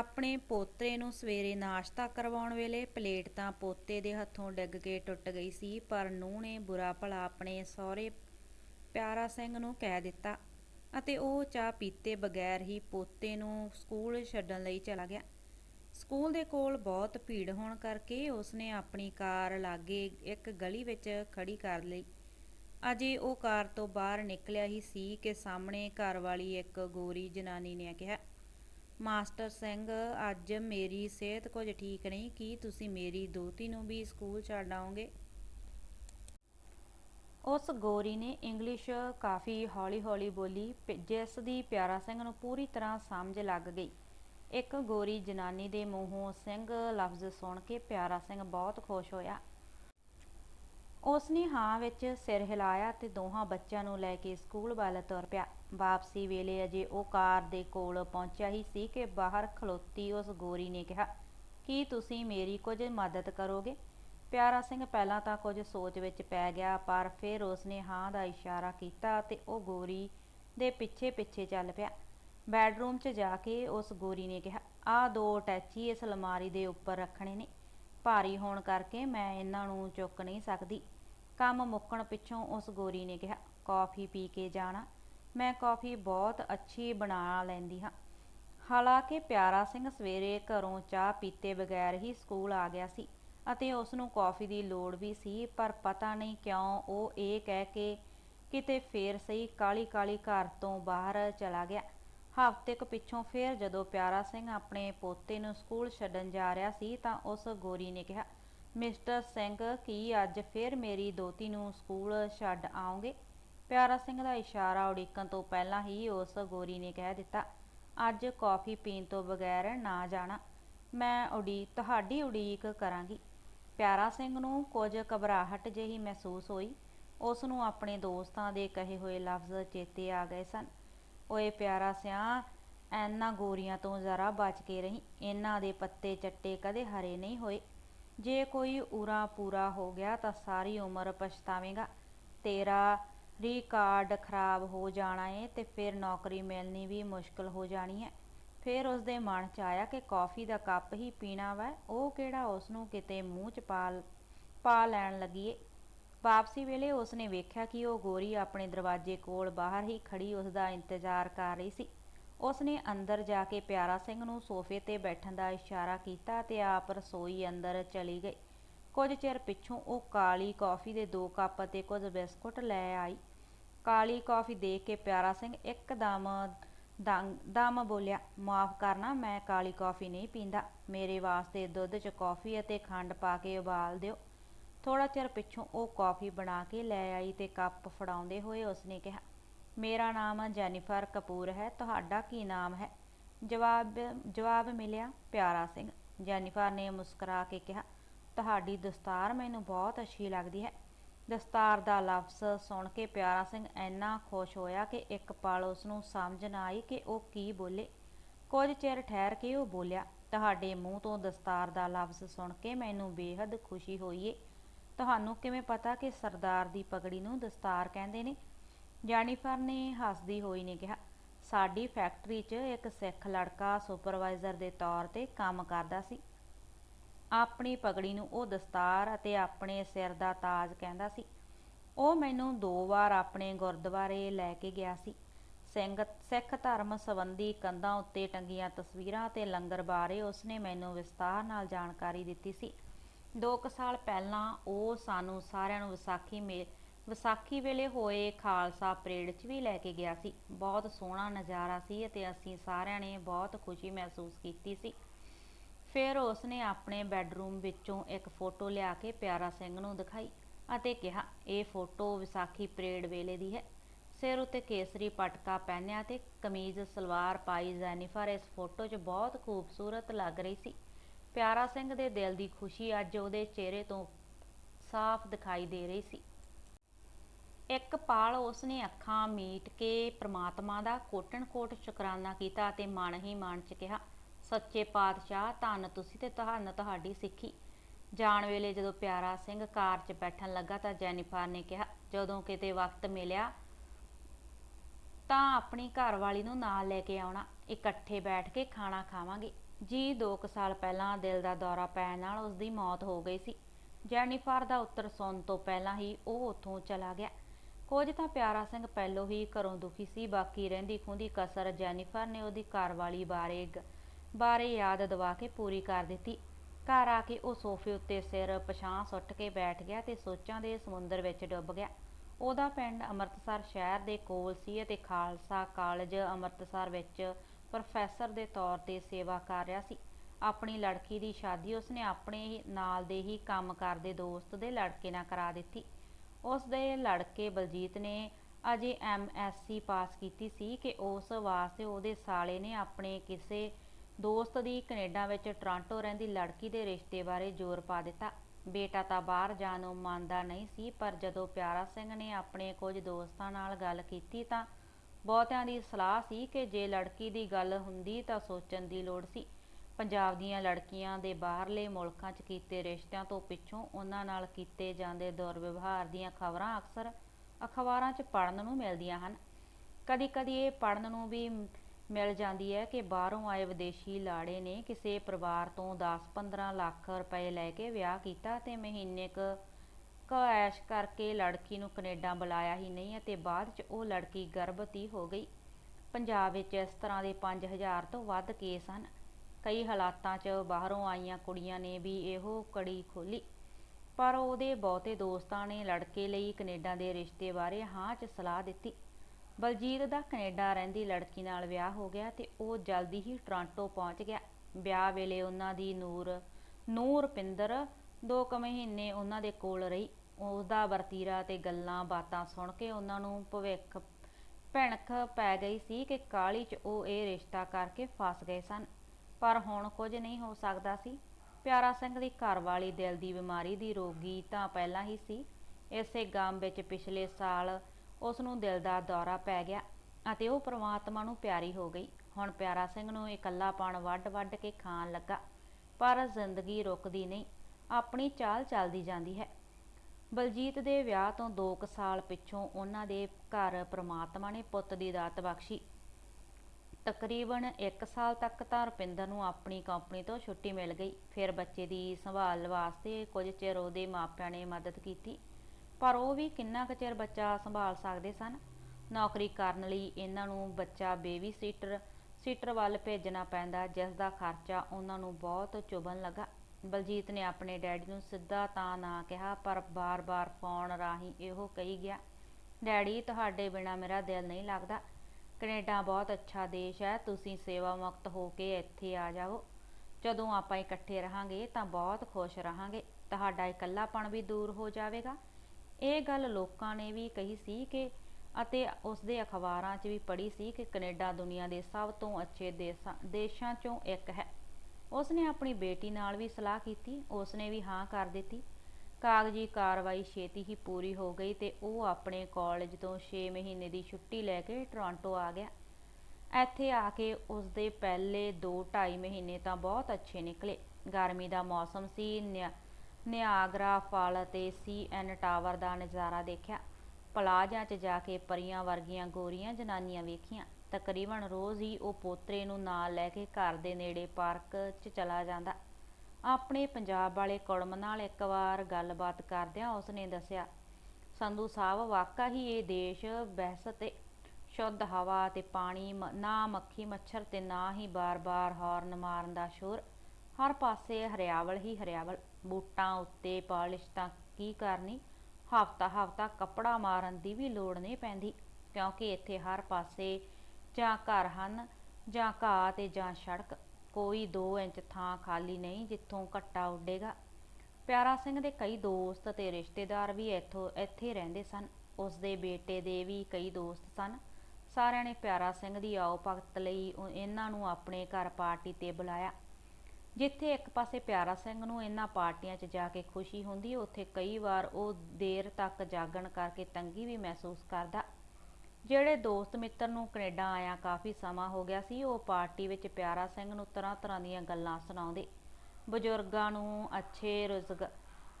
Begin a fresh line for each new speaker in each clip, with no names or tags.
ਆਪਣੇ ਪੋਤਰੇ ਨੂੰ ਸਵੇਰੇ ਨਾਸ਼ਤਾ ਕਰਵਾਉਣ ਵੇਲੇ ਪਲੇਟ ਤਾਂ ਪੋਤੇ ਦੇ ਹੱਥੋਂ ਡਿੱਗ ਕੇ ਟੁੱਟ ਗਈ ਸੀ, ਪਰ ਨੂੰਹ ਨੇ ਬੁਰਾ ਭਲਾ ਆਪਣੇ ਸਹੁਰੇ ਪਿਆਰਾ ਸਿੰਘ ਨੂੰ ਕਹਿ ਦਿੱਤਾ ਅਤੇ ਉਹ ਚਾਹ ਪੀਤੇ ਬਗੈਰ ਹੀ ਪੋਤੇ ਨੂੰ ਸਕੂਲ ਛੱਡਣ ਲਈ ਚਲਾ ਗਿਆ। ਸਕੂਲ ਦੇ ਕੋਲ ਬਹੁਤ ਭੀੜ ਹੋਣ ਕਰਕੇ ਉਸਨੇ ਆਪਣੀ ਕਾਰ ਲਾਗੇ ਇੱਕ ਗਲੀ ਵਿੱਚ ਖੜੀ ਕਰ ਲਈ। ਅਜੇ ਉਹ ਕਾਰ ਤੋਂ ਬਾਹਰ ਨਿਕਲਿਆ ਹੀ ਸੀ ਕਿ ਸਾਹਮਣੇ ਘਰ ਵਾਲੀ ਇੱਕ ਗੋਰੀ ਜਨਾਨੀ ਨੇ ਕਿਹਾ ਮਾਸਟਰ ਸਿੰਘ, ਅੱਜ ਮੇਰੀ ਸਿਹਤ ਕੁਝ ਠੀਕ ਨਹੀਂ, ਕੀ ਤੁਸੀਂ ਮੇਰੀ ਦੋਤੀ ਨੂੰ ਵੀ ਸਕੂਲ ਛੱਡ ਆਓਗੇ? ਉਸ ਗੋਰੀ ਨੇ ਇੰਗਲਿਸ਼ ਕਾਫੀ ਹੌਲੀ-ਹੌਲੀ ਬੋਲੀ, ਪ- ਜਿਸ ਦੀ ਪਿਆਰਾ ਸਿੰਘ ਨੂੰ ਪੂਰੀ ਤਰ੍ਹਾਂ ਸਮਝ ਲੱਗ ਗਈ। ਇੱਕ ਗੋਰੀ ਜਨਾਨੀ ਦੇ ਮੂੰਹੋਂ ਸਿੰਘ ਲਫ਼ਜ਼ ਸੁਣ ਕੇ ਪਿਆਰਾ ਸਿੰਘ ਬਹੁਤ ਖੁਸ਼ ਹੋਇਆ। ਉਸਨੇ ਹਾਂ ਵਿੱਚ ਸਿਰ ਹਿਲਾਇਆ ਤੇ ਦੋਹਾਂ ਬੱਚਿਆਂ ਨੂੰ ਲੈ ਕੇ ਸਕੂਲ ਵੱਲ ਤੁਰ ਪਿਆ। ਵਾਪਸੀ ਵੇਲੇ ਅਜੇ ਉਹ ਕਾਰ ਦੇ ਕੋਲ ਪਹੁੰਚਿਆ ਹੀ ਸੀ ਕਿ ਬਾਹਰ ਖਲੋਤੀ ਉਸ ਗੋਰੀ ਨੇ ਕਿਹਾ, ਕੀ ਤੁਸੀਂ ਮੇਰੀ ਕੁਝ ਮਦਦ ਕਰੋਗੇ? ਪਿਆਰਾ ਸਿੰਘ, ਪਹਿਲਾਂ ਤਾਂ ਕੁਝ ਸੋਚ ਵਿੱਚ ਪੈ ਗਿਆ, ਪਰ ਫਿਰ ਉਸਨੇ ਹਾਂ ਦਾ ਇਸ਼ਾਰਾ ਕੀਤਾ ਤੇ ਉਹ ਗੋਰੀ ਦੇ ਪਿੱਛੇ ਪਿੱਛੇ ਚੱਲ ਪਿਆ। ਬੈੱਡਰੂਮ 'ਚ ਜਾ ਕੇ ਉਸ ਗੋਰੀ ਨੇ ਕਿਹਾ ਆਹ ਦੋ ਅਟੈਚੀ ਇਸ ਅਲਮਾਰੀ ਦੇ ਉੱਪਰ ਰੱਖਣੇ ਨੇ। ਭਾਰੀ ਹੋਣ ਕਰਕੇ ਮੈਂ ਇਹਨਾਂ ਨੂੰ ਚੁੱਕ ਨਹੀਂ ਸਕਦੀ। ਕੰਮ ਮੁੱਕਣ ਪਿੱਛੋਂ ਉਸ ਗੋਰੀ ਨੇ ਕਿਹਾ, ਕੌਫੀ ਪੀ ਕੇ ਜਾਣਾ। ਮੈਂ ਕੌਫੀ ਬਹੁਤ ਅੱਛੀ ਬਣਾ ਲੈਂਦੀ ਹਾਂ। ਹਾਲਾਂਕਿ ਪਿਆਰਾ ਸਿੰਘ ਸਵੇਰੇ ਘਰੋਂ ਚਾਹ ਪੀਤੇ ਬਗੈਰ ਹੀ ਸਕੂਲ ਆ ਗਿਆ ਸੀ ਅਤੇ ਉਸ ਨੂੰ ਕੌਫੀ ਦੀ ਲੋੜ ਵੀ ਸੀ, ਪਰ ਪਤਾ ਨਹੀਂ ਕਿਉਂ ਉਹ ਇਹ ਕਹਿ ਕੇ ਕਿਤੇ ਫੇਰ ਸਹੀ ਕਾਲੀ ਕਾਲੀ ਘਰ ਤੋਂ ਬਾਹਰ ਚਲਾ ਗਿਆ। ਹਫ਼ਤੇ ਕੁ ਪਿੱਛੋਂ ਫੇਰ ਜਦੋਂ ਪਿਆਰਾ ਸਿੰਘ ਆਪਣੇ ਪੋਤੇ ਨੂੰ ਸਕੂਲ ਛੱਡਣ ਜਾ ਰਿਹਾ ਸੀ ਤਾਂ ਉਸ ਗੋਰੀ ਨੇ ਕਿਹਾ ਮਿਸਟਰ ਸਿੰਘ, ਕੀ ਅੱਜ ਫੇਰ ਮੇਰੀ ਦੋਤੀ ਨੂੰ ਸਕੂਲ ਛੱਡ ਆਉਂਗੇ ਪਿਆਰਾ ਸਿੰਘ ਦਾ ਇਸ਼ਾਰਾ ਉਡੀਕਣ ਤੋਂ ਪਹਿਲਾਂ ਹੀ ਉਸ ਗੋਰੀ ਨੇ ਕਹਿ ਦਿੱਤਾ, ਅੱਜ ਕੌਫੀ ਪੀਣ ਤੋਂ ਬਗੈਰ ਨਾ ਜਾਣਾ। ਮੈਂ ਉਡੀਕ ਤੁਹਾਡੀ ਉਡੀਕ ਕਰਾਂਗੀ। ਪਿਆਰਾ ਸਿੰਘ ਨੂੰ ਕੁਝ ਘਬਰਾਹਟ ਜਿਹੀ ਮਹਿਸੂਸ ਹੋਈ। ਉਸ ਨੂੰ ਆਪਣੇ ਦੋਸਤਾਂ ਦੇ ਕਹੇ ਹੋਏ ਲਫ਼ਜ਼ ਚੇਤੇ ਆ ਗਏ ਸਨ। ਓਏ ਪਿਆਰਾ ਸਿਆ, ਐਨਾ ਗੋਰੀਆਂ ਤੋਂ ਜ਼ਰਾ ਬਚ ਕੇ ਰਹੀ। ਇਹਨਾਂ ਦੇ ਪੱਤੇ ਚੱਟੇ ਕਦੇ ਹਰੇ ਨਹੀਂ ਹੋਏ। ਜੇ ਕੋਈ ਉਰਾ ਪੂਰਾ ਹੋ ਗਿਆ ਤਾਂ ਸਾਰੀ ਉਮਰ ਪਛਤਾਵੇਂਗਾ। ਤੇਰਾ ਰਿਕਾਰਡ ਖਰਾਬ ਹੋ ਜਾਣਾ ਏ ਤੇ ਫਿਰ ਨੌਕਰੀ ਮਿਲਣੀ ਵੀ ਮੁਸ਼ਕਲ ਹੋ ਜਾਣੀ ਹੈ ਫਿਰ ਉਸਦੇ ਮਨ 'ਚ ਆਇਆ ਕਿ ਕੌਫੀ ਦਾ ਕੱਪ ਹੀ ਪੀਣਾ ਵਾ, ਉਹ ਕਿਹੜਾ ਉਸ ਨੂੰ ਕਿਤੇ ਮੂੰਹ 'ਚ ਪਾ ਪਾ ਲੈਣ ਲੱਗੀ ਏ। ਵਾਪਸੀ ਵੇਲੇ ਉਸਨੇ ਵੇਖਿਆ ਕਿ ਉਹ ਗੋਰੀ ਆਪਣੇ ਦਰਵਾਜ਼ੇ ਕੋਲ ਬਾਹਰ ਹੀ ਖੜੀ ਉਸ ਦਾ ਇੰਤਜ਼ਾਰ ਕਰ ਰਹੀ ਸੀ। ਉਸਨੇ ਅੰਦਰ ਜਾ ਕੇ ਪਿਆਰਾ ਸਿੰਘ ਨੂੰ ਸੋਫੇ ਤੇ ਬੈਠਣ ਦਾ ਇਸ਼ਾਰਾ ਕੀਤਾ ਤੇ ਆਪ ਰਸੋਈ ਅੰਦਰ ਚਲੀ ਗਈ। ਕੁਝ ਚਿਰ ਪਿੱਛੋਂ ਉਹ ਕਾਲੀ ਕੌਫੀ ਦੇ ਦੋ ਕੱਪ ਅਤੇ ਕੁਝ ਬਿਸਕੁਟ ਲੈ ਆਈ। ਕਾਲੀ ਕੌਫੀ ਦੇਖ ਕੇ ਪਿਆਰਾ ਸਿੰਘ ਇੱਕਦਮ ਦੰਗ ਦਮ ਬੋਲਿਆ, ਮਾਫ ਕਰਨਾ, ਮੈਂ ਕਾਲੀ ਕੌਫੀ ਨਹੀਂ ਪੀਂਦਾ। ਮੇਰੇ ਵਾਸਤੇ ਦੁੱਧ 'ਚ ਕੌਫੀ ਅਤੇ ਖੰਡ ਪਾ ਕੇ ਉਬਾਲ ਦਿਓ। ਥੋੜਾ ਚਿਰ ਪਿੱਛੋਂ ਉਹ ਕੌਫੀ ਬਣਾ ਕੇ ਲੈ ਆਈ ਤੇ ਕੱਪ ਫੜਾਉਂਦੇ ਹੋਏ ਉਸਨੇ ਕਿਹਾ ਮੇਰਾ ਨਾਮ ਜੈਨੀਫਰ ਕਪੂਰ ਹੈ, ਤੁਹਾਡਾ ਕੀ ਨਾਮ ਹੈ? ਜਵਾਬ ਜਵਾਬ ਮਿਲਿਆ, ਪਿਆਰਾ ਸਿੰਘ। ਜੈਨੀਫਰ ਨੇ ਮੁਸਕਰਾ ਕੇ ਕਿਹਾ, ਤੁਹਾਡੀ ਦਸਤਾਰ ਮੈਨੂੰ ਬਹੁਤ ਅੱਛੀ ਲੱਗਦੀ ਹੈ। ਦਸਤਾਰ ਦਾ ਲਫ਼ਜ਼ ਸੁਣ ਕੇ ਪਿਆਰਾ ਸਿੰਘ ਇੰਨਾ ਖੁਸ਼ ਹੋਇਆ ਕਿ ਇੱਕ ਪਲ ਉਸ ਨੂੰ ਸਮਝ ਨਾ ਆਈ ਕਿ ਉਹ ਕੀ ਬੋਲੇ। ਕੁਝ ਚਿਰ ਠਹਿਰ ਕੇ ਉਹ ਬੋਲਿਆ, ਤੁਹਾਡੇ ਮੂੰਹ ਤੋਂ ਦਸਤਾਰ ਦਾ ਲਫ਼ਜ਼ ਸੁਣ ਕੇ ਮੈਨੂੰ ਬੇਹੱਦ ਖੁਸ਼ੀ ਹੋਈ ਏ। ਤੁਹਾਨੂੰ ਕਿਵੇਂ ਪਤਾ ਕਿ ਸਰਦਾਰ ਦੀ ਪਗੜੀ ਨੂੰ ਦਸਤਾਰ ਕਹਿੰਦੇ ਨੇ? ਜੈਨੀਫਰ ਨੇ ਹੱਸਦੀ ਹੋਈ ਨੇ ਕਿਹਾ, ਸਾਡੀ ਫੈਕਟਰੀ 'ਚ ਇੱਕ ਸਿੱਖ ਲੜਕਾ ਸੁਪਰਵਾਈਜ਼ਰ ਦੇ ਤੌਰ ਤੇ ਕੰਮ ਕਰਦਾ ਸੀ। ਆਪਣੀ ਪਗੜੀ ਨੂੰ ਉਹ ਦਸਤਾਰ ਅਤੇ ਆਪਣੇ ਸਿਰ ਦਾ ਤਾਜ ਕਹਿੰਦਾ ਸੀ। ਉਹ ਮੈਨੂੰ ਦੋ ਵਾਰ ਆਪਣੇ ਗੁਰਦੁਆਰੇ ਲੈ ਕੇ ਗਿਆ ਸੀ। ਸਿੰਘ, ਸਿੱਖ ਧਰਮ ਸੰਬੰਧੀ ਕੰਧਾਂ ਉੱਤੇ ਟੰਗੀਆਂ ਤਸਵੀਰਾਂ ਤੇ ਲੰਗਰ ਬਾਰੇ ਉਸਨੇ ਮੈਨੂੰ ਵਿਸਤਾਰ ਨਾਲ ਜਾਣਕਾਰੀ ਦਿੱਤੀ ਸੀ। ਦੋ ਕੁ ਸਾਲ ਪਹਿਲਾਂ ਉਹ ਸਾਨੂੰ ਸਾਰਿਆਂ ਨੂੰ ਵਿਸਾਖੀ ਮੇ ਵਿਸਾਖੀ ਵੇਲੇ ਹੋਏ ਖਾਲਸਾ ਪਰੇਡ 'ਚ ਵੀ ਲੈ ਕੇ ਗਿਆ ਸੀ। ਬਹੁਤ ਸੋਹਣਾ ਨਜ਼ਾਰਾ ਸੀ ਅਤੇ ਅਸੀਂ ਸਾਰਿਆਂ ਨੇ ਬਹੁਤ ਖੁਸ਼ੀ ਮਹਿਸੂਸ ਕੀਤੀ ਸੀ। ਫਿਰ ਉਸਨੇ ਆਪਣੇ ਬੈੱਡਰੂਮ ਵਿੱਚੋਂ ਇੱਕ ਫੋਟੋ ਲਿਆ ਕੇ ਪਿਆਰਾ ਸਿੰਘ ਨੂੰ ਦਿਖਾਈ ਅਤੇ ਕਿਹਾ, ਇਹ ਫੋਟੋ ਵਿਸਾਖੀ ਪਰੇਡ ਵੇਲੇ ਦੀ ਹੈ। ਸਿਰ ਉੱਤੇ ਕੇਸਰੀ ਪਟਕਾ ਪਹਿਨਿਆ ਤੇ ਕਮੀਜ਼, ਸਲਵਾਰ ਪਾਈ ਜੈਨੀਫਰ ਇਸ ਫੋਟੋ 'ਚ ਬਹੁਤ ਖੂਬਸੂਰਤ ਲੱਗ ਰਹੀ ਸੀ। ਪਿਆਰਾ ਸਿੰਘ ਦੇ ਦਿਲ ਦੀ ਖੁਸ਼ੀ ਅੱਜ ਉਹਦੇ ਚਿਹਰੇ ਤੋਂ ਸਾਫ਼ ਦਿਖਾਈ ਦੇ ਰਹੀ ਸੀ। ਇੱਕ ਪਾਲ ਉਸਨੇ ਅੱਖਾਂ ਮੀਟ ਕੇ ਪ੍ਰਮਾਤਮਾ ਦਾ ਕੋਟਣ ਕੋਟ ਸ਼ੁਕਰਾਨਾ ਕੀਤਾ ਅਤੇ ਮਨ ਹੀ ਮਨ 'ਚ ਕਿਹਾ, ਸੱਚੇ ਪਾਤਸ਼ਾਹ, ਧੰਨ ਤੁਸੀਂ ਤੇ ਤੁਹਾਨੂੰ ਤੁਹਾਡੀ ਸਿੱਖੀ। ਜਾਣ ਵੇਲੇ ਜਦੋਂ ਪਿਆਰਾ ਸਿੰਘ ਕਾਰ 'ਚ ਬੈਠਣ ਲੱਗਾ ਤਾਂ ਜੈਨੀਫਰ ਨੇ ਕਿਹਾ, ਜਦੋਂ ਕਿਤੇ ਵਕਤ ਮਿਲਿਆ ਤਾਂ ਆਪਣੀ ਘਰਵਾਲੀ ਨੂੰ ਨਾਲ ਲੈ ਕੇ ਆਉਣਾ। ਇਕੱਠੇ ਬੈਠ ਕੇ ਖਾਣਾ ਖਾਵਾਂਗੇ। ਜੀ 2 ਸਾਲ ਪਹਿਲਾਂ ਦਿਲ ਦਾ ਦੌਰਾ ਪੈਣ ਨਾਲ ਉਸ ਦੀ ਮੌਤ ਹੋ ਗਈ ਸੀ। ਜੈਨੀਫਰ ਦਾ ਉੱਤਰ ਸੁਣਨ ਤੋਂ ਪਹਿਲਾਂ ਹੀ ਉਹ ਉੱਥੋਂ ਚਲਾ ਗਿਆ। ਕੁਝ ਤਾਂ ਪਿਆਰਾ ਸਿੰਘ ਪਹਿਲੋਂ ਹੀ ਘਰੋਂ ਦੁਖੀ ਸੀ, ਬਾਕੀ ਰਹਿੰਦੀ ਖੁੰਦੀ ਕਸਰ ਜੈਨੀਫਰ ਨੇ ਉਹਦੀ ਘਰਵਾਲੀ ਬਾਰੇ ਗ- ਬਾਰੇ ਯਾਦ ਦਿਵਾ ਕੇ ਪੂਰੀ ਕਰ ਦਿੱਤੀ। ਘਰ ਆ ਕੇ ਉਹ ਸੋਫੇ ਉੱਤੇ ਸਿਰ ਪਛਾਂ ਸੁੱਟ ਕੇ ਬੈਠ ਗਿਆ ਤੇ ਸੋਚਾਂ ਦੇ ਸਮੁੰਦਰ ਵਿੱਚ ਡੁੱਬ ਗਿਆ। ਉਹਦਾ ਪਿੰਡ ਅੰਮ੍ਰਿਤਸਰ ਸ਼ਹਿਰ ਦੇ ਕੋਲ ਸੀ ਅਤੇ ਖਾਲਸਾ ਕਾਲਜ ਅੰਮ੍ਰਿਤਸਰ ਵਿੱਚ ਪ੍ਰੋਫੈਸਰ ਦੇ ਤੌਰ ਤੇ ਸੇਵਾ ਕਰ ਰਿਹਾ ਸੀ। ਆਪਣੀ ਲੜਕੀ ਦੀ ਸ਼ਾਦੀ ਉਸਨੇ ਆਪਣੇ ਹੀ, ਨਾਲ ਦੇ ਹੀ ਕੰਮ ਕਰਦੇ ਦੋਸਤ ਦੇ ਲੜਕੇ ਨਾਲ ਕਰਾ ਦਿੱਤੀ। ਉਸ ਦੇ ਲੜਕੇ ਬਲਜੀਤ ਨੇ ਅਜੇ ਐਮਐਸਸੀ ਪਾਸ ਕੀਤੀ ਸੀ ਕਿ ਉਸ ਵਾਸਤੇ ਉਹਦੇ ਸਾਲੇ ਨੇ ਆਪਣੇ ਕਿਸੇ ਦੋਸਤ ਦੀ ਕੈਨੇਡਾ ਵਿੱਚ ਟੋਰਾਂਟੋ ਰਹਿੰਦੀ ਲੜਕੀ ਦੇ ਰਿਸ਼ਤੇ ਬਾਰੇ ਜ਼ੋਰ ਪਾ ਦਿੱਤਾ। ਬੇਟਾ ਤਾਂ ਬਾਹਰ ਜਾਣ ਨੂੰ ਮੰਨਦਾ ਨਹੀਂ ਸੀ, ਪਰ ਜਦੋਂ ਪਿਆਰਾ ਸਿੰਘ ਨੇ ਆਪਣੇ ਕੁਝ ਦੋਸਤਾਂ ਨਾਲ ਗੱਲ ਕੀਤੀ ਤਾਂ ਬਹੁਤਿਆਂ ਦੀ ਸਲਾਹ ਸੀ ਕਿ ਜੇ ਲੜਕੀ ਦੀ ਗੱਲ ਹੁੰਦੀ ਤਾਂ ਸੋਚਣ ਦੀ ਲੋੜ ਸੀ। ਪੰਜਾਬ ਦੀਆਂ ਲੜਕੀਆਂ ਦੇ ਬਾਹਰਲੇ ਮੁਲਕਾਂ 'ਚ ਕੀਤੇ ਰਿਸ਼ਤਿਆਂ ਤੋਂ ਪਿੱਛੋਂ ਉਹਨਾਂ ਨਾਲ ਕੀਤੇ ਜਾਂਦੇ ਦੁਰਵਿਵਹਾਰ ਦੀਆਂ ਖਬਰਾਂ ਅਕਸਰ ਅਖਬਾਰਾਂ 'ਚ ਪੜ੍ਹਨ ਨੂੰ ਮਿਲਦੀਆਂ ਹਨ। ਕਦੀ-ਕਦੀ ਇਹ ਪੜ੍ਹਨ ਨੂੰ ਵੀ ਮਿਲ ਜਾਂਦੀ ਹੈ ਕਿ ਬਾਹਰੋਂ ਆਏ ਵਿਦੇਸ਼ੀ ਲਾੜੇ ਨੇ ਕਿਸੇ ਪਰਿਵਾਰ ਤੋਂ 10-15 ਲੱਖ ਰੁਪਏ ਲੈ ਕੇ ਵਿਆਹ ਕੀਤਾ ਤੇ ਮਹੀਨੇ ਕੁ ਕੈਸ਼ ਕਰਕੇ ਲੜਕੀ ਨੂੰ ਕੈਨੇਡਾ ਬੁਲਾਇਆ ਹੀ ਨਹੀਂ ਅਤੇ ਬਾਅਦ 'ਚ ਉਹ ਲੜਕੀ ਗਰਭਵਤੀ ਹੋ ਗਈ। ਪੰਜਾਬ ਵਿੱਚ ਇਸ ਤਰ੍ਹਾਂ ਦੇ 5000 ਤੋਂ ਵੱਧ ਕੇਸ ਹਨ। ਕਈ ਹਾਲਾਤਾਂ 'ਚ ਬਾਹਰੋਂ ਆਈਆਂ ਕੁੜੀਆਂ ਨੇ ਵੀ ਇਹੋ ਕੜੀ ਖੋਲੀ ਪਰ ਉਹਦੇ ਬਹੁਤੇ ਦੋਸਤਾਂ ਨੇ ਲੜਕੇ ਲਈ ਕੈਨੇਡਾ ਦੇ ਰਿਸ਼ਤੇ ਬਾਰੇ ਹਾਂ 'ਚ ਸਲਾਹ ਦਿੱਤੀ। ਬਲਜੀਤ ਦਾ ਕੈਨੇਡਾ ਰਹਿੰਦੀ ਲੜਕੀ ਨਾਲ ਵਿਆਹ ਹੋ ਗਿਆ ਤੇ ਉਹ ਜਲਦੀ ਹੀ ਟੋਰਾਂਟੋ ਪਹੁੰਚ ਗਿਆ। ਵਿਆਹ ਵੇਲੇ ਉਹਨਾਂ ਦੀ ਨੂਰ ਨੂਰ ਪਿੰਦਰ ਦੋ ਕੁ ਮਹੀਨੇ ਉਹਨਾਂ ਦੇ ਕੋਲ ਰਹੀ। ਉਹਦਾ ਵਰਤੀਰਾ ਤੇ ਗੱਲਾਂ ਬਾਤਾਂ ਸੁਣ ਕੇ ਉਹਨਾਂ ਨੂੰ ਭਵਿੱਖ ਭਿਣਕ ਪੈ ਗਈ ਸੀ ਕਿ ਕਾਲੀ 'ਚ ਉਹ ਇਹ ਰਿਸ਼ਤਾ ਕਰਕੇ ਫਸ ਗਏ ਸਨ। ਪਰ ਹੁਣ ਕੁਝ ਨਹੀਂ ਹੋ ਸਕਦਾ ਸੀ। ਪਿਆਰਾ ਸਿੰਘ ਦੀ ਘਰਵਾਲੀ ਦਿਲ ਦੀ ਬਿਮਾਰੀ ਦੀ ਰੋਗੀ ਤਾਂ ਪਹਿਲਾਂ ਹੀ ਸੀ। ਇਸੇ ਗਮ ਵਿੱਚ ਪਿਛਲੇ ਸਾਲ ਉਸ ਨੂੰ ਦਿਲ ਦਾ ਦੌਰਾ ਪੈ ਗਿਆ ਅਤੇ ਉਹ ਪ੍ਰਮਾਤਮਾ ਨੂੰ ਪਿਆਰੀ ਹੋ ਗਈ। ਹੁਣ ਪਿਆਰਾ ਸਿੰਘ ਨੂੰ ਇਕੱਲਾਪਣ ਵੱਡ-ਵੱਡ ਕੇ ਖਾਣ ਲੱਗਾ, ਪਰ ਜ਼ਿੰਦਗੀ ਰੁਕਦੀ ਨਹੀਂ, ਆਪਣੀ ਚਾਲ ਚੱਲਦੀ ਜਾਂਦੀ ਹੈ। ਬਲਜੀਤ ਦੇ ਵਿਆਹ ਤੋਂ 2 ਸਾਲ ਪਿੱਛੋਂ ਉਹਨਾਂ ਦੇ ਘਰ ਪ੍ਰਮਾਤਮਾ ਨੇ ਪੁੱਤ ਦੀ ਦਾਤ ਬਖਸ਼ੀ। ਤਕਰੀਬਨ 1 ਸਾਲ ਤੱਕ ਤਾਂ ਰੁਪਿੰਦਰ ਨੂੰ ਆਪਣੀ ਕੰਪਨੀ ਤੋਂ ਛੁੱਟੀ ਮਿਲ ਗਈ। ਫਿਰ ਬੱਚੇ ਦੀ ਸੰਭਾਲ ਵਾਸਤੇ ਕੁਝ ਚਿਰ ਉਹਦੇ ਮਾਪਿਆਂ ਨੇ ਮਦਦ ਕੀਤੀ। ਪਰ ਉਹ ਵੀ ਕਿੰਨਾ ਕੁ ਚਿਰ ਬੱਚਾ ਸੰਭਾਲ ਸਕਦੇ ਸਨ? ਨੌਕਰੀ ਕਰਨ ਲਈ ਇਹਨਾਂ ਨੂੰ ਬੱਚਾ ਬੇਬੀ ਸੀਟਰ ਸੀਟਰ ਵੱਲ ਭੇਜਣਾ ਪੈਂਦਾ, ਜਿਸ ਦਾ ਖਰਚਾ ਉਹਨਾਂ ਨੂੰ ਬਹੁਤ ਚੁਭਣ ਲੱਗਾ। ਬਲਜੀਤ ਨੇ ਆਪਣੇ ਡੈਡੀ ਨੂੰ ਸਿੱਧਾ ਤਾਂ ਨਾ ਕਿਹਾ, ਪਰ ਬਾਰ-ਬਾਰ ਫੋਨ ਰਾਹੀਂ ਇਹੋ ਕਹੀ ਗਿਆ, ਡੈਡੀ, ਤੁਹਾਡੇ ਬਿਨਾ ਮੇਰਾ ਦਿਲ ਨਹੀਂ ਲੱਗਦਾ। ਕੈਨੇਡਾ ਬਹੁਤ ਅੱਛਾ ਦੇਸ਼ ਹੈ, ਤੁਸੀਂ ਸੇਵਾ ਮੁਕਤ ਹੋ ਕੇ ਇੱਥੇ ਆ ਜਾਓ। ਜਦੋਂ ਆਪਾਂ ਇਕੱਠੇ ਰਹਾਂਗੇ ਤਾਂ ਬਹੁਤ ਖੁਸ਼ ਰਹਾਂਗੇ। ਤੁਹਾਡਾ ਇਕੱਲਾਪਣ ਵੀ ਦੂਰ ਹੋ ਜਾਵੇਗਾ। ਇਹ ਗੱਲ ਲੋਕਾਂ ਨੇ ਵੀ ਕਹੀ ਸੀ ਕਿ, ਅਤੇ ਉਸ ਦੇ ਅਖਬਾਰਾਂ 'ਚ ਵੀ ਪੜ੍ਹੀ ਸੀ ਕਿ ਕੈਨੇਡਾ ਦੁਨੀਆ ਦੇ ਸਭ ਤੋਂ ਅੱਛੇ ਦੇਸ਼ਾਂ ਦੇਸ਼ਾਂ 'ਚੋਂ ਇੱਕ ਹੈ। ਉਸਨੇ ਆਪਣੀ ਬੇਟੀ ਨਾਲ ਵੀ ਸਲਾਹ ਕੀਤੀ। ਉਸਨੇ ਵੀ ਹਾਂ ਕਰ ਦਿੱਤੀ। ਕਾਗਜ਼ੀ ਕਾਰਵਾਈ ਛੇਤੀ ਹੀ ਪੂਰੀ ਹੋ ਗਈ ਤੇ ਉਹ ਆਪਣੇ ਕਾਲਜ ਤੋਂ 6 ਮਹੀਨੇ ਦੀ ਛੁੱਟੀ ਲੈ ਕੇ ਟੋਰਾਂਟੋ ਆ ਗਿਆ। ਇੱਥੇ ਆ ਕੇ ਉਸਦੇ ਪਹਿਲੇ 2-2.5 ਮਹੀਨੇ ਤਾਂ ਬਹੁਤ ਅੱਛੇ ਨਿਕਲੇ। ਗਰਮੀ ਦਾ ਮੌਸਮ ਸੀ, ਨਿਆ- ਨਿਆਗਰਾ ਫਾਲ ਅਤੇ ਸੀਐਨ ਟਾਵਰ ਦਾ ਨਜ਼ਾਰਾ ਦੇਖਿਆ। ਪਲਾਜ਼ਾ 'ਚ ਜਾ ਕੇ ਪਰੀਆਂ ਵਰਗੀਆਂ ਗੋਰੀਆਂ ਜਨਾਨੀਆਂ ਵੇਖੀਆਂ। ਤਕਰੀਬਨ ਰੋਜ਼ ਹੀ ਉਹ ਪੋਤਰੇ ਨੂੰ ਨਾਲ ਲੈ ਕੇ ਘਰ ਦੇ ਨੇੜੇ ਪਾਰਕ 'ਚ ਚਲਾ ਜਾਂਦਾ। ਆਪਣੇ ਪੰਜਾਬ ਵਾਲੇ ਕੁੜਮ ਨਾਲ ਇੱਕ ਵਾਰ ਗੱਲਬਾਤ ਕਰਦਿਆਂ ਉਸਨੇ ਦੱਸਿਆ, ਸੰਧੂ ਸਾਹਿਬ ਵਾਕਾ ਹੀ ਇਹ ਦੇਸ਼ ਬਹਿਸ ਤੇ ਸ਼ੁੱਧ ਹਵਾ ਤੇ ਪਾਣੀ, ਮ- ਨਾ ਮੱਖੀ ਮੱਛਰ ਤੇ ਨਾ ਹੀ ਬਾਰ-ਬਾਰ ਹਾਰਨ ਮਾਰਨ ਦਾ ਸ਼ੋਰ। ਹਰ ਪਾਸੇ ਹਰਿਆਵਲ ਹੀ ਹਰਿਆਵਲ। ਬੂਟਾਂ ਉੱਤੇ ਪਾਲਿਸ਼ ਤਾਂ ਕੀ ਕਰਨੀ? ਹਫਤਾ ਹਫਤਾ ਕੱਪੜਾ ਮਾਰਨ ਦੀ ਵੀ ਲੋੜ ਨਹੀਂ ਪੈਂਦੀ, ਕਿਉਂਕਿ ਇੱਥੇ ਹਰ ਪਾਸੇ ਜਾਂ ਘਰ ਹਨ, ਜਾਂ ਘਾਹ ਤੇ ਜਾਂ ਸੜਕ। ਕੋਈ 2 ਇੰਚ ਥਾਂ ਖਾਲੀ ਨਹੀਂ ਜਿੱਥੋਂ ਘੱਟਾ ਉੱਡੇਗਾ। ਪਿਆਰਾ ਸਿੰਘ ਦੇ ਕਈ ਦੋਸਤ ਤੇ ਰਿਸ਼ਤੇਦਾਰ ਵੀ ਇੱਥੋਂ, ਇੱਥੇ ਰਹਿੰਦੇ ਸਨ। ਉਸ ਦੇ ਬੇਟੇ ਦੇ ਵੀ ਕਈ ਦੋਸਤ ਸਨ। ਸਾਰਿਆਂ ਨੇ ਪਿਆਰਾ ਸਿੰਘ ਦੀ ਆਓ ਭਗਤ ਲਈ ਇਹਨਾਂ ਨੂੰ ਆਪਣੇ ਘਰ ਪਾਰਟੀ ਤੇ ਬੁਲਾਇਆ। ਜਿੱਥੇ ਇੱਕ ਪਾਸੇ ਪਿਆਰਾ ਸਿੰਘ ਨੂੰ ਇਹਨਾਂ ਪਾਰਟੀਆਂ 'ਚ ਜਾ ਕੇ ਖੁਸ਼ੀ ਹੁੰਦੀ, ਉੱਥੇ ਕਈ ਵਾਰ ਉਹ ਦੇਰ ਤੱਕ ਜਾਗਣ ਕਰਕੇ ਤੰਗੀ ਵੀ ਮਹਿਸੂਸ ਕਰਦਾ। ਜਿਹੜੇ ਦੋਸਤ ਮਿੱਤਰ ਨੂੰ ਕੈਨੇਡਾ ਆਇਆ ਕਾਫੀ ਸਮਾਂ ਹੋ ਗਿਆ ਸੀ, ਉਹ ਪਾਰਟੀ ਵਿੱਚ ਪਿਆਰਾ ਸਿੰਘ ਨੂੰ ਤਰ੍ਹਾਂ ਤਰ੍ਹਾਂ ਦੀਆਂ ਗੱਲਾਂ ਸੁਣਾਉਂਦੇ। ਬਜ਼ੁਰਗਾਂ ਨੂੰ ਅੱਛੇ ਰੁਜ਼ਗ,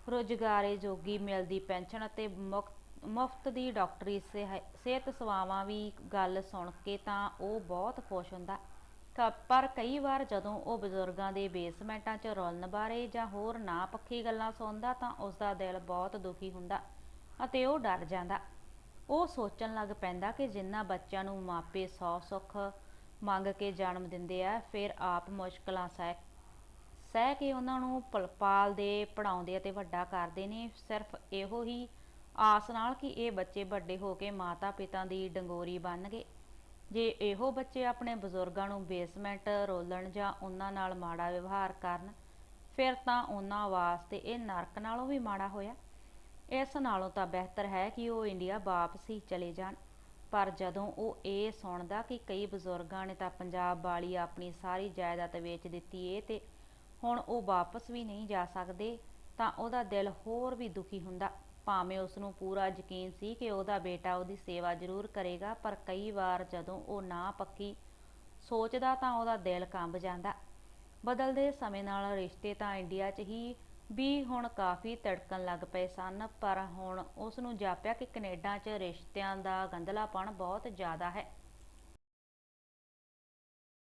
ਰੁਜ਼ਗਾਰੇ ਜੋਗੀ ਮਿਲਦੀ ਪੈਨਸ਼ਨ ਅਤੇ ਮੁਫਤ ਦੀ ਡਾਕਟਰੀ ਸਿਹ- ਸਿਹਤ ਸੇਵਾਵਾਂ ਵੀ ਗੱਲ ਸੁਣ ਕੇ ਤਾਂ ਉਹ ਬਹੁਤ ਖੁਸ਼ ਹੁੰਦਾ। ਕ- ਪਰ ਕਈ ਵਾਰ ਜਦੋਂ ਉਹ ਬਜ਼ੁਰਗਾਂ ਦੇ ਬੇਸਮੈਂਟਾਂ 'ਚ ਰੁਲਣ ਬਾਰੇ ਜਾਂ ਹੋਰ ਨਾ ਪੱਖੀ ਗੱਲਾਂ ਸੁਣਦਾ ਤਾਂ ਉਸ ਦਾ ਦਿਲ ਬਹੁਤ ਦੁਖੀ ਹੁੰਦਾ ਅਤੇ ਉਹ ਡਰ ਜਾਂਦਾ। ਉਹ ਸੋਚਣ ਲੱਗ ਪੈਂਦਾ ਕਿ ਜਿਨ੍ਹਾਂ ਬੱਚਿਆਂ ਨੂੰ ਮਾਪੇ ਸੌ ਸੁੱਖ ਮੰਗ ਕੇ ਜਨਮ ਦਿੰਦੇ ਆ, ਫਿਰ ਆਪ ਮੁਸ਼ਕਲਾਂ ਸਹਿ ਸਹਿ ਕੇ ਉਹਨਾਂ ਨੂੰ ਪਲ- ਪਾਲਦੇ ਪੜਾਉਂਦੇ ਅਤੇ ਵੱਡਾ ਕਰਦੇ ਨੇ। ਸਿਰਫ ਇਹੋ ਹੀ ਆਸ ਨਾਲ ਕਿ ਇਹ ਬੱਚੇ ਵੱਡੇ ਹੋ ਕੇ ਮਾਤਾ ਪਿਤਾ ਦੀ ਡੰਗੋਰੀ ਬਣਨਗੇ ਜੇ ਇਹੋ ਬੱਚੇ ਆਪਣੇ ਬਜ਼ੁਰਗਾਂ ਨੂੰ ਬੇਸਮੈਂਟ ਰੋਲਣ ਜਾਂ ਉਹਨਾਂ ਨਾਲ ਮਾੜਾ ਵਿਵਹਾਰ ਕਰਨ, ਫਿਰ ਤਾਂ ਉਹਨਾਂ ਵਾਸਤੇ ਇਹ ਨਰਕ ਨਾਲੋਂ ਵੀ ਮਾੜਾ ਹੋਇਆ। ਇਸ ਨਾਲੋਂ ਤਾਂ ਬਿਹਤਰ ਹੈ ਕਿ ਉਹ ਇੰਡੀਆ ਵਾਪਸ ਹੀ ਚਲੇ ਜਾਣ। ਪਰ ਜਦੋਂ ਉਹ ਇਹ ਸੁਣਦਾ ਕਿ ਕਈ ਬਜ਼ੁਰਗਾਂ ਨੇ ਤਾਂ ਪੰਜਾਬ ਵਾਲੀ ਆਪਣੀ ਸਾਰੀ ਜਾਇਦਾਦ ਵੇਚ ਦਿੱਤੀ ਏ ਤੇ ਹੁਣ ਉਹ ਵਾਪਸ ਵੀ ਨਹੀਂ ਜਾ ਸਕਦੇ, ਤਾਂ ਉਹਦਾ ਦਿਲ ਹੋਰ ਵੀ ਦੁਖੀ ਹੁੰਦਾ। ਭਾਵੇਂ ਉਸ ਨੂੰ ਪੂਰਾ ਯਕੀਨ ਸੀ ਕਿ ਉਹਦਾ ਬੇਟਾ ਉਹਦੀ ਸੇਵਾ ਜ਼ਰੂਰ ਕਰੇਗਾ, ਪਰ ਕਈ ਵਾਰ ਜਦੋਂ ਉਹ ਨਾ ਪੱਕੀ ਸੋਚਦਾ ਤਾਂ ਉਹਦਾ ਦਿਲ ਕੰਬ ਜਾਂਦਾ। ਬਦਲਦੇ ਸਮੇਂ ਨਾਲ ਰਿਸ਼ਤੇ ਤਾਂ ਇੰਡੀਆ 'ਚ ਹੀ ਵੀ ਹੁਣ ਕਾਫੀ ਤੜਕਣ ਲੱਗ ਪਏ ਸਨ, ਪਰ ਹੁਣ ਉਸ ਨੂੰ ਜਾਪਿਆ ਕਿ ਕੈਨੇਡਾ 'ਚ ਰਿਸ਼ਤਿਆਂ ਦਾ ਗੰਧਲਾਪਣ ਬਹੁਤ ਜ਼ਿਆਦਾ ਹੈ।